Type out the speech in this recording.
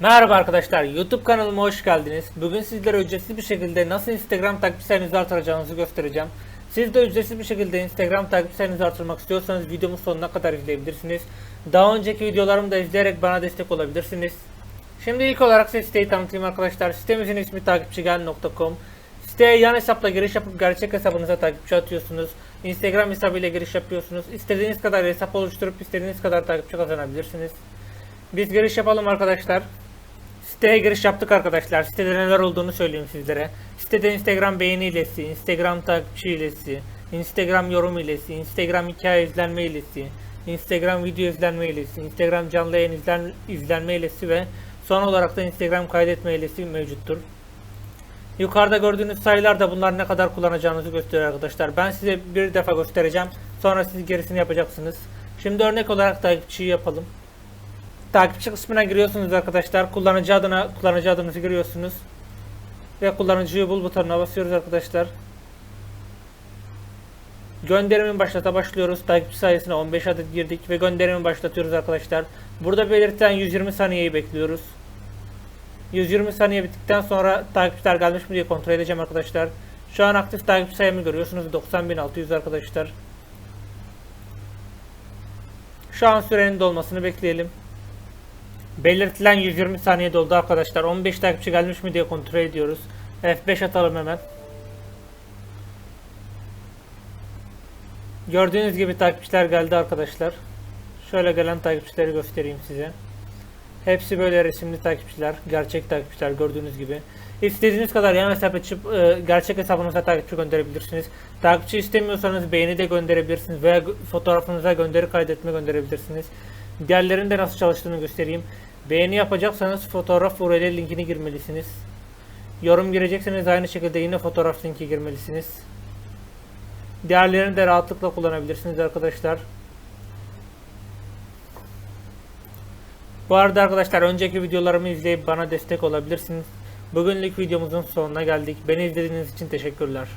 Merhaba arkadaşlar, YouTube kanalıma hoş geldiniz. Bugün sizlere ücretsiz bir şekilde nasıl Instagram takip sayınızı artıracağınızı göstereceğim. Siz de ücretsiz bir şekilde Instagram takip sayınızı artırmak istiyorsanız videomun sonuna kadar izleyebilirsiniz. Daha önceki videolarımı da izleyerek bana destek olabilirsiniz. Şimdi ilk olarak size siteyi tanıtayım arkadaşlar. Sitemizin ismi takipçigel.com. Siteye yan hesapla giriş yapıp gerçek hesabınıza takipçi atıyorsunuz. Instagram hesabıyla giriş yapıyorsunuz. İstediğiniz kadar hesap oluşturup istediğiniz kadar takipçi kazanabilirsiniz. Biz giriş yapalım arkadaşlar. Siteye giriş yaptık arkadaşlar. Sitede neler olduğunu söyleyeyim sizlere. Sitede Instagram beğeni ilesi, Instagram takipçi ilesi, Instagram yorum ilesi, Instagram hikaye izlenme ilesi, Instagram video izlenme ilesi, Instagram canlı yayın izlen, izlenme ilesi ve son olarak da Instagram kaydetme ilesi mevcuttur. Yukarıda gördüğünüz sayılar da bunlar ne kadar kullanacağınızı gösteriyor arkadaşlar. Ben size bir defa göstereceğim. Sonra siz gerisini yapacaksınız. Şimdi örnek olarak takipçiyi yapalım. Takipçi kısmına giriyorsunuz arkadaşlar. Kullanıcı adına kullanıcı adınızı giriyorsunuz. Ve kullanıcıyı bul butonuna basıyoruz arkadaşlar. Gönderimi başlata başlıyoruz. Takipçi sayısına 15 adet girdik ve gönderimi başlatıyoruz arkadaşlar. Burada belirtilen 120 saniyeyi bekliyoruz. 120 saniye bittikten sonra takipçiler gelmiş mi diye kontrol edeceğim arkadaşlar. Şu an aktif takipçi sayımı görüyorsunuz 90.600 arkadaşlar. Şu an sürenin dolmasını bekleyelim. Belirtilen 120 saniye doldu arkadaşlar. 15 takipçi gelmiş mi diye kontrol ediyoruz. F5 atalım hemen. Gördüğünüz gibi takipçiler geldi arkadaşlar. Şöyle gelen takipçileri göstereyim size. Hepsi böyle resimli takipçiler, gerçek takipçiler gördüğünüz gibi. İstediğiniz kadar yan hesap açıp e, gerçek hesabınıza takipçi gönderebilirsiniz. Takipçi istemiyorsanız beğeni de gönderebilirsiniz veya fotoğrafınıza gönderi kaydetme gönderebilirsiniz. Diğerlerinin nasıl çalıştığını göstereyim. Beğeni yapacaksanız fotoğraf URL linkini girmelisiniz. Yorum girecekseniz aynı şekilde yine fotoğraf linki girmelisiniz. Diğerlerini de rahatlıkla kullanabilirsiniz arkadaşlar. Bu arada arkadaşlar önceki videolarımı izleyip bana destek olabilirsiniz. Bugünlük videomuzun sonuna geldik. Beni izlediğiniz için teşekkürler.